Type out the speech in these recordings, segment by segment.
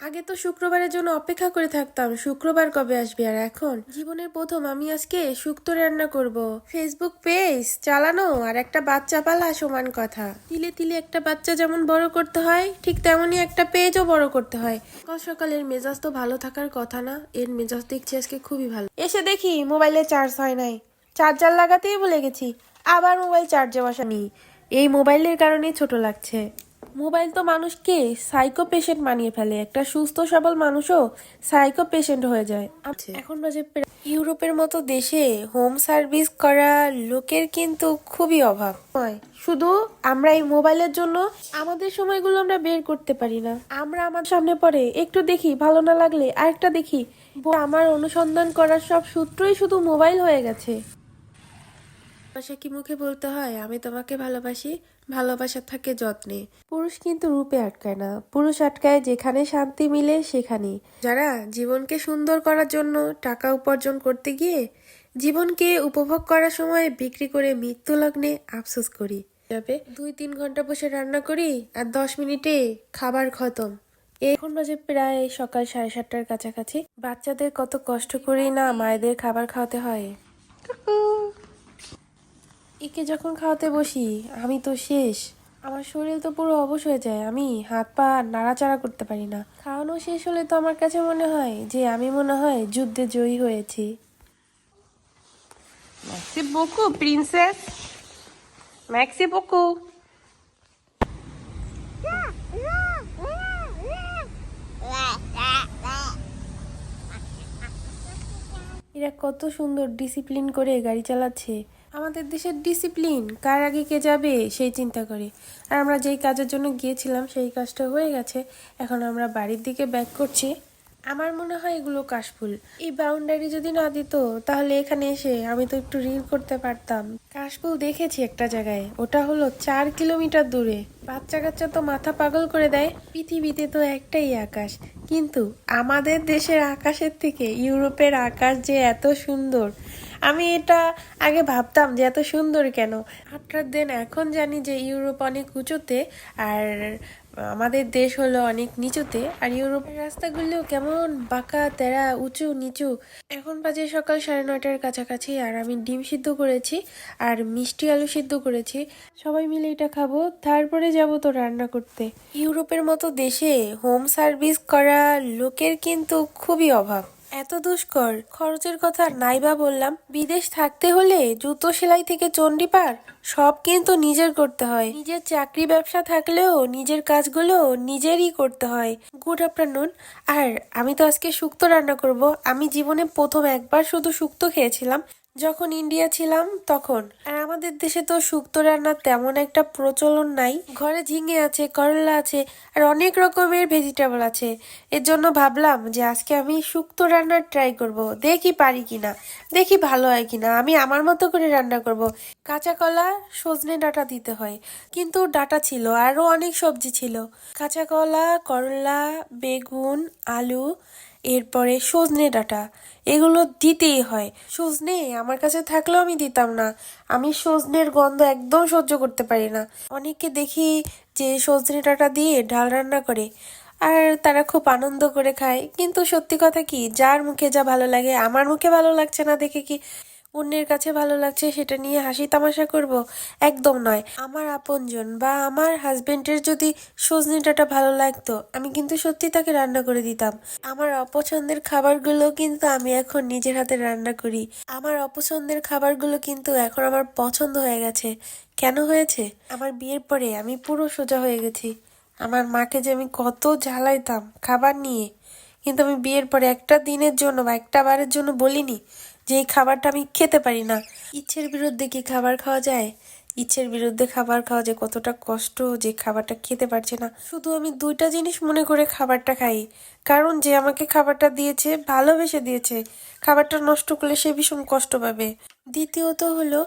আগে তো শুক্রবারের জন্য অপেক্ষা করে থাকতাম, শুক্রবার কবে আসবে আর এখন? জীবনের প্রথম, আমি আজকে শুক্তো রান্না করব। ফেসবুক পেজ চালানো আর একটা বাচ্চা পালা সমান কথা। তিলে তিলে একটা বাচ্চা যেমন বড় করতে হয়, ঠিক তেমনই একটা পেজও বড় করতে হয়। সকাল সকালের মেজাজ তো ভালো থাকার কথা না, এর মেজাজ দেখছি আজকে খুবই ভালো। এসে দেখি মোবাইলে চার্জ হয় নাই। চার্জার লাগাতেই ভুলে গেছি, আবার মোবাইল চার্জে বসানি এই মোবাইলের কারণেই ছোট লাগছে। মোবাইল তো মানুষকে সাইকো পেশেন্ট মানিয়ে ফেলে। একটা সুস্থ সবল মানুষও সাইকো পেশেন্ট হয়ে যায়। আচ্ছা। এখন বাজে ইউরোপের মতো দেশে হোম সার্ভিস করা লোকের কিন্তু খুবই অভাব। হয়। শুধু আমরা এই মোবাইলের জন্য আমাদের সময়গুলো আমরা বের করতে পারি না। আমরা আমার সামনে পড়ে একটু দেখি ভালো না লাগলে আরেকটা দেখি। আমার অনুসন্ধান করার সব সূত্রই শুধু মোবাইল হয়ে গেছে। ভালোবাসা কি মুখে বলতে হয়? আমি তোমাকে ভালোবাসি। ভালোবাসা থাকে যত্নে। পুরুষ কিন্তু রূপে আটকায় না। পুরুষ আটকায় যেখানে শান্তি মিলে সেখানে যারা জীবনকে সুন্দর করার জন্য টাকা উপার্জন করতে গিয়ে জীবনকে উপভোগ করার সময় বিক্রি করে মৃত্যু লগ্নে আফসোস করি। যাবে, দুই তিন ঘণ্টা বসে রান্না করি আর দশ মিনিটে খাবার খতম। এখন বাজে প্রায় সকাল সাড়ে সাতটার কাছাকাছি। বাচ্চাদের কত কষ্ট করেই না মায়েদের খাবার খাওয়াতে হয়। একে যখন খাওয়াতে বসি আমি তো শেষ আমার শরীর তো পুরো অবশ হয়ে যায় আমি হাত পা নাড়াচাড়া করতে পারি না খাওয়ানো শেষ হলে তো আমার কাছে মনে হয় যে আমি মনে হয় যুদ্ধে জয়ী হয়েছি Merci beaucoup, princesse. Merci beaucoup. এরা কত সুন্দর ডিসিপ্লিন করে গাড়ি চালাচ্ছে আমাদের দেশের ডিসিপ্লিন কার আগে কে যাবে, সেই চিন্তা করে। আর আমরা যেই কাজের জন্য গিয়েছিলাম, সেই কাজটা হয়ে গেছে। এখন আমরা বাড়ির দিকে ব্যাক করছি। আমার মনে হয় এগুলো কাশফুল। এই বাউন্ডারি যদি না দিত, তাহলে এখানে এসে আমি তো একটু রিল করতে পারতাম। কাশফুল দেখেছি একটা জায়গায়। ওটা হলো চার কিলোমিটার দূরে। বাচ্চা কাচ্চা তো মাথা পাগল করে দেয়। পৃথিবীতে তো একটাই আকাশ। কিন্তু আমাদের দেশের আকাশের থেকে, ইউরোপের আকাশ যে এত সুন্দর আমি এটা আগে ভাবতাম যে এত সুন্দর কেন? আটটার দিন এখন জানি যে ইউরোপ অনেক উঁচুতে আর আমাদের দেশ হলো অনেক নিচুতে আর ইউরোপের রাস্তাগুলো কেমন বাঁকা, তেরা, উঁচু, নিচু। এখন বাজে সকাল সাড়ে নয়টার কাছাকাছি আর আমি ডিম সিদ্ধ করেছি আর মিষ্টি আলু সিদ্ধ করেছি। সবাই মিলে এটা খাব, তারপরে যাব তো রান্না করতে। ইউরোপের মতো দেশে হোম সার্ভিস করা লোকের কিন্তু খুবই অভাব। এত দুষ্কর। খরচের কথা নাই বা বললাম, বিদেশ থাকতে হলে জুতো সেলাই থেকে চণ্ডীপার সব কিন্তু নিজের করতে হয়। নিজের চাকরি ব্যবসা থাকলেও নিজের কাজগুলো নিজেরই করতে হয়। Good afternoon. আর আমি তো আজকে শুক্তো রান্না করব। আমি জীবনে প্রথম একবার শুধু শুক্তো খেয়েছিলাম। যখন ইন্ডিয়া ছিলাম তখন। আর আমাদের দেশে তো শুক্তো রান্নার তেমন একটা প্রচলন নাই। ঘরে ঝিঙে আছে, করলা আছে, আর অনেক রকমের ভেজিটেবল আছে। এর জন্য ভাবলাম যে আজকে আমি শুক্তো রান্নার ট্রাই করব। দেখি পারি কিনা, দেখি ভালো হয় কিনা। আমি আমার মতো করে রান্না করব। কাঁচা কলা, সজনে ডাটা দিতে হয়। কিন্তু ডাটা ছিল, আরও অনেক সবজি ছিল। কাঁচা কলা, করলা, বেগুন, আলু এরপরে সজনে ডাঁটা। এগুলো দিতেই হয়। সজনে, আমার কাছে থাকলেও আমি দিতাম না। আমি সজনের গন্ধ একদম সহ্য করতে পারি না। অনেককে দেখি যে সজনে ডাঁটা দিয়ে ঢাল রান্না করে, আর তারা খুব আনন্দ করে খায়। কিন্তু সত্যি কথা কি, যার মুখে যা ভালো লাগে, আমার মুখে ভালো লাগছে না দেখে কি অন্যের কাছে ভালো লাগছে সেটা নিয়ে হাসি তামাশা করব? একদম নয়। আমার আপনজন বা আমার হাজবেন্ডের যদি সজনে ভালো লাগতো, আমি কিন্তু সত্যি তাকে রান্না করে দিতাম। আমার অপছন্দের খাবারগুলো কিন্তু আমি এখন নিজের হাতে রান্না করি। আমার অপছন্দের খাবারগুলো কিন্তু এখন আমার পছন্দ হয়ে গেছে। কেন হয়েছে? আমার বিয়ের পরে আমি পুরো সোজা হয়ে গেছি। আমার মাকে যে আমি কত জ্বালাইতাম খাবার নিয়ে। কিন্তু আমি বিয়ের পরে একটা দিনের জন্য বা একটা বারের জন্য বলিনি। যে খাবারটা আমি খেতে পারি না। ইচ্ছের বিরুদ্ধে কি খাবার খাওয়া যায়? ইচ্ছের বিরুদ্ধে খাবার খাওয়া যে কতটা কষ্ট যে খাবারটা খেতে পারছে না। শুধু আমি দুইটা জিনিস মনে করে খাবারটা খাই। কারণ যে আমাকে খাবারটা দিয়েছে, ভালোবেসে দিয়েছে, খাবারটা নষ্ট করলে সে ভীষণ কষ্ট পাবে। দ্বিতীয়ত হলো,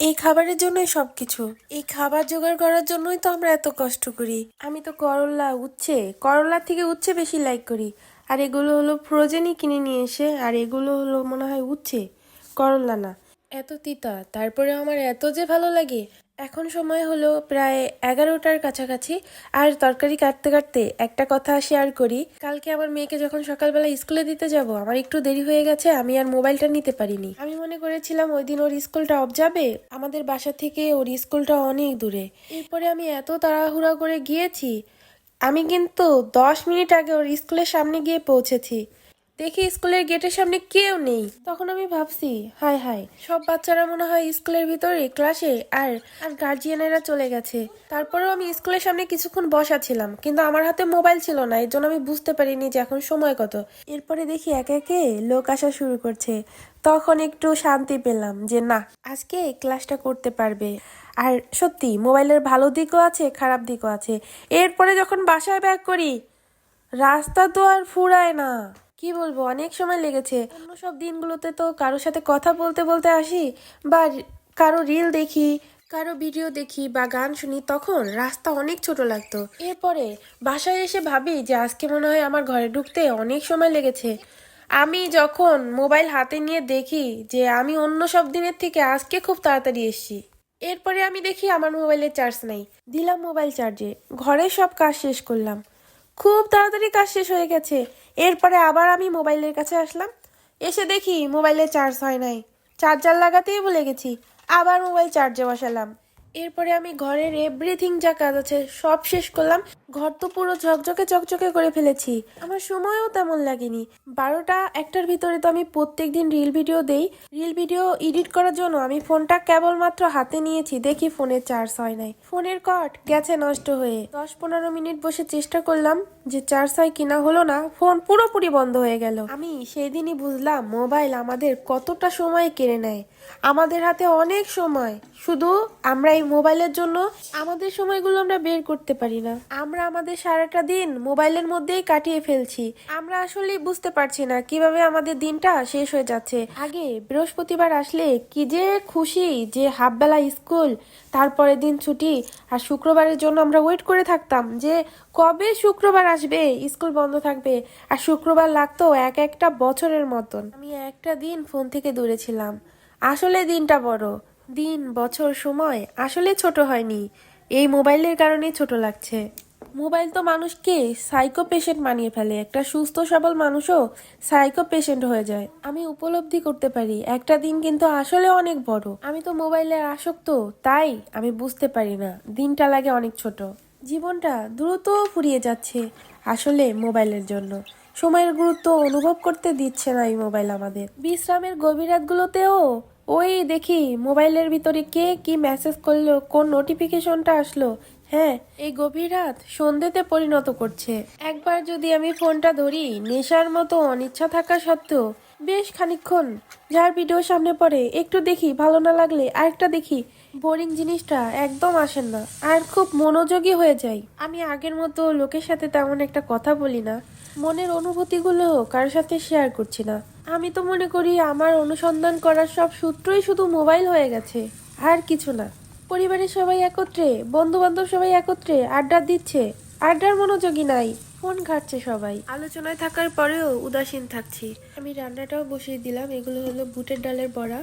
এই খাবারের জন্যই সব কিছু এই খাবার জোগাড় করার জন্যই তো আমরা এত কষ্ট করি। আমি তো করলা উচ্ছে, করলার থেকে উচ্ছে বেশি লাইক করি। আর এগুলো হলো ফ্রোজেনই কিনে নিয়ে এসে, আর এগুলো হলো মনে হয় উচ্ছে করলা না এত তিতা, তারপরে আমার এত যে ভালো লাগে। এখন সময় হলো প্রায় এগারোটার কাছাকাছি, আর তরকারি কাটতে কাটতে একটা কথা শেয়ার করি। কালকে আমার মেয়েকে যখন সকালবেলা স্কুলে দিতে যাব, আমার একটু দেরি হয়ে গেছে, আমি আর মোবাইলটা নিতে পারিনি। আমি মনে করেছিলাম ওই দিন ওর স্কুলটা অফ যাবে, আমাদের বাসা থেকে ওর স্কুলটা অনেক দূরে। এরপরে আমি এত তাড়াহুড়া করে গিয়েছি আমি কিন্তু দশ মিনিট আগে ওর স্কুলের সামনে গিয়ে পৌঁছেছি। দেখি স্কুলের গেটের সামনে কেউ নেই। তখন আমি ভাবছি হাই হাই সব বাচ্চারা মনে হয় স্কুলের ভিতরে ক্লাসে আর আর গার্জিয়ানেরা চলে গেছে। তারপরেও আমি স্কুলের সামনে কিছুক্ষণ বসা ছিলাম, কিন্তু আমার হাতে মোবাইল ছিল না এর জন্য আমি বুঝতে পারিনি যে এখন সময় কত। এরপরে দেখি একে একে লোক আসা শুরু করছে। তখন একটু শান্তি পেলাম যে, না, আজকে ক্লাসটা করতে পারবে। আর সত্যি, মোবাইলের ভালো দিকও আছে, খারাপ দিকও আছে। এরপরে যখন বাসায় ব্যাক করি, রাস্তা তো আর ফুরায় না। কি বলব, অনেক সময় লেগেছে। অন্য সব দিনগুলোতে তো কারোর সাথে কথা বলতে বলতে আসি, বা কারও রিল দেখি, কারও ভিডিও দেখি, বা গান শুনি, তখন রাস্তা অনেক ছোট লাগতো। এরপরে বাসায় এসে ভাবি যে আজকে মনে হয় আমার ঘরে ঢুকতে অনেক সময় লেগেছে। আমি যখন মোবাইল হাতে নিয়ে দেখি যে আমি অন্য সব দিনের থেকে আজকে খুব তাড়াতাড়ি এসেছি। এরপরে আমি দেখি আমার মোবাইলে চার্জ নাই। দিলাম মোবাইল চার্জে। ঘরে সব কাজ শেষ করলাম। খুব তাড়াতাড়ি কাজ শেষ হয়ে গেছে। এরপরে আবার আমি মোবাইলের কাছে আসলাম। এসে দেখি মোবাইলে চার্জ হয় নাই। চার্জার লাগাতেই ভুলে গেছি। আবার মোবাইল চার্জে বসালাম। এরপরে আমি ঘরের এভরিথিং যা কাজ আছে সব শেষ করলাম। ঘর তো পুরো ঝকঝকে চকচকে করে ফেলেছি। আমার সময়ও তেমন লাগেনি। বারোটা একটার ভিতরে তো আমি প্রত্যেক দিন রিল ভিডিও দেই। রিল ভিডিও এডিট করার জন্য আমি ফোনটা কেবলমাত্র হাতে নিয়েছি। দেখি ফোনে চার্জ হয় নাই। ফোনের কট গেছে নষ্ট হয়ে। দশ পনেরো মিনিট বসে চেষ্টা করলাম যে চার্জ হয় কিনা হলো না, ফোন পুরোপুরি বন্ধ হয়ে গেল। আমি সেই দিনই বুঝলাম মোবাইল আমাদের কতটা সময় কেড়ে নেয়। আমাদের হাতে অনেক সময়। শুধু আমরা এই মোবাইলের জন্য আমাদের সময়গুলো আমরা বের করতে পারি না। আমরা আমাদের সারাটা দিন মোবাইলের মধ্যেই কাটিয়ে ফেলছি। আমরা আসলে বুঝতে পারছি না কীভাবে আমাদের দিনটা শেষ হয়ে যাচ্ছে। আগে বৃহস্পতিবার আসলে কি যে খুশি যে হাফ বেলা স্কুল, তারপরের দিন ছুটি আর শুক্রবারের জন্য আমরা ওয়েট করে থাকতাম যে কবে শুক্রবার আসবে, স্কুল বন্ধ থাকবে আর শুক্রবার লাগতো এক একটা বছরের মতন। আমি একটা দিন ফোন থেকে দূরে ছিলাম। আসলে দিনটা বড়। দিন, বছর, সময় আসলে ছোট হয়নি। এই মোবাইলের কারণে ছোট লাগছে। মোবাইল তো মানুষকে সাইকো পেশেন্ট মানিয়ে ফেলে। একটা সুস্থ, সবল মানুষও সাইকো পেশেন্ট হয়ে যায়। আমি উপলব্ধি করতে পারি, একটা দিন কিন্তু আসলে অনেক বড়। আমি তো মোবাইলের আসক্ত, তাই আমি বুঝতে পারি না, দিনটা লাগে অনেক ছোট। জীবনটা দ্রুত ফুরিয়ে যাচ্ছে আসলে মোবাইলের জন্য। সময়ের গুরুত্ব অনুভব করতে দিচ্ছে না এই মোবাইল আমাদের। বিশ্রামের গভীর রাতগুলোতেও ওই দেখি মোবাইলের ভিতরে কে কি মেসেজ করল, কোন নোটিফিকেশনটা আসলো। হ্যাঁ এই গভীর রাত সন্ধ্যেতে পরিণত করছে। একবার যদি আমি ফোনটা ধরি, নেশার মতো অনিচ্ছা থাকা সত্ত্বেও বেশ খানিকক্ষণ যার ভিডিও সামনে পড়ে, একটু দেখি ভালো না লাগলে আরেকটা দেখি বোরিং জিনিসটা একদম আসেন না, আর খুব মনোযোগী হয়ে যাই আমি আগের মতো লোকের সাথে তেমন একটা কথা বলি না। মনের অনুভূতিগুলো কারোর সাথে শেয়ার করছি না। আমি তো মনে করি আমার অনুসন্ধান করার সব সূত্রই শুধু মোবাইল হয়ে গেছে, আর কিছু না। পরিবারের সবাই একত্রে বন্ধু বান্ধব সবাই একত্রে আড্ডা দিচ্ছে, আড্ডার মনোযোগী নাই ফোন ঘাটছে সবাই। আলোচনায় থাকার পরেও উদাসীন থাকছি। আমি রান্নাটাও বসিয়ে দিলাম, এগুলো হলো বুটের ডালের বড়া।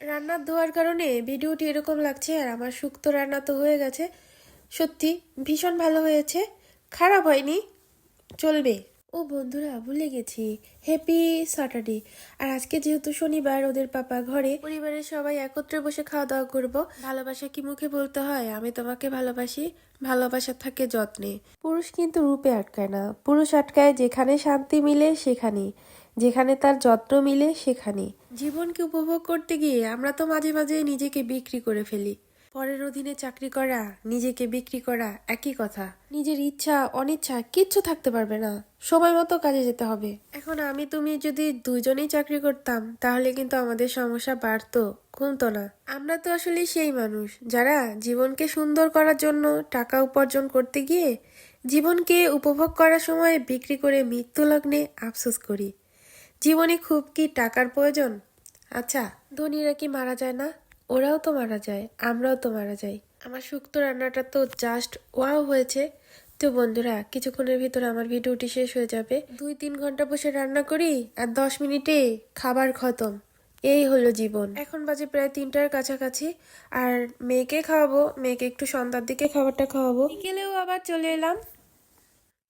রান্নার ধোয়ার কারণে ভিডিওটি এরকম লাগছে আর আমার শুক্তো রান্না তো হয়ে গেছে। সত্যি, ভীষণ ভালো হয়েছে। খারাপ হয়নি, চলবে। ও বন্ধুরা, ভুলে গেছি। হ্যাপি স্যাটারডে আর আজকে যেহেতু শনিবার, ওদের পাপা ঘরে, পরিবারের সবাই একত্রে বসে খাওয়া দাওয়া করব। ভালোবাসা কি মুখে বলতে হয়? আমি তোমাকে ভালোবাসি। ভালোবাসা থাকে যত্নে। পুরুষ কিন্তু রূপে আটকায় না। পুরুষ আটকায় যেখানে শান্তি মিলে সেখানে যেখানে তার যত্ন মিলে সেখানে জীবনকে উপভোগ করতে গিয়ে আমরা তো মাঝে মাঝে নিজেকে বিক্রি করে ফেলি। পরের অধীনে চাকরি করা নিজেকে বিক্রি করা একই কথা। নিজের ইচ্ছা অনিচ্ছা কিচ্ছু থাকতে পারবে না। সময় মতো কাজে যেতে হবে। এখন আমি তুমি যদি দুজনেই চাকরি করতাম তাহলে কিন্তু আমাদের সমস্যা বাড়তো কমতো না। আমরা তো আসলে সেই মানুষ যারা জীবনকে সুন্দর করার জন্য টাকা উপার্জন করতে গিয়ে জীবনকে উপভোগ করার সময় বিক্রি করে মৃত্যু লগ্নে আফসোস করি। জীবনে খুব কি টাকার প্রয়োজন? আচ্ছা ধনীরা কি মারা যায় না? ওরাও তো মারা যায়, আমরাও তো মারা যাই। আমার শুক্তো রান্নাটা তো জাস্ট ওয়াও হয়েছে। তো বন্ধুরা, কিছুক্ষণের ভিতরে আমার ভিডিওটি শেষ হয়ে যাবে। দুই তিন ঘণ্টা বসে রান্না করি আর দশ মিনিটে খাবার খতম। এই হলো জীবন। এখন বাজে প্রায় তিনটার কাছাকাছি আর মেয়েকে খাওয়াবো, মেয়েকে একটু সন্ধ্যার দিকে খাবারটা খাওয়াবো। বিকেলেও আবার চলে এলাম।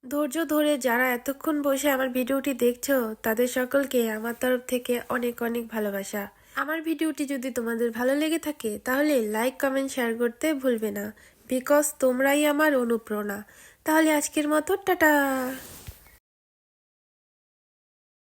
ধৈর্য ধরে যারা এতক্ষণ বসে আমার ভিডিওটি দেখছ, তাদের সকলকে আমার তরফ থেকে অনেক অনেক ভালোবাসা। আমার ভিডিওটি যদি তোমাদের ভালো লেগে থাকে, তাহলে লাইক কমেন্ট শেয়ার করতে ভুলবে না। বিকজ তোমরাই আমার অনুপ্রেরণা। তাহলে আজকের মতো, টাটা!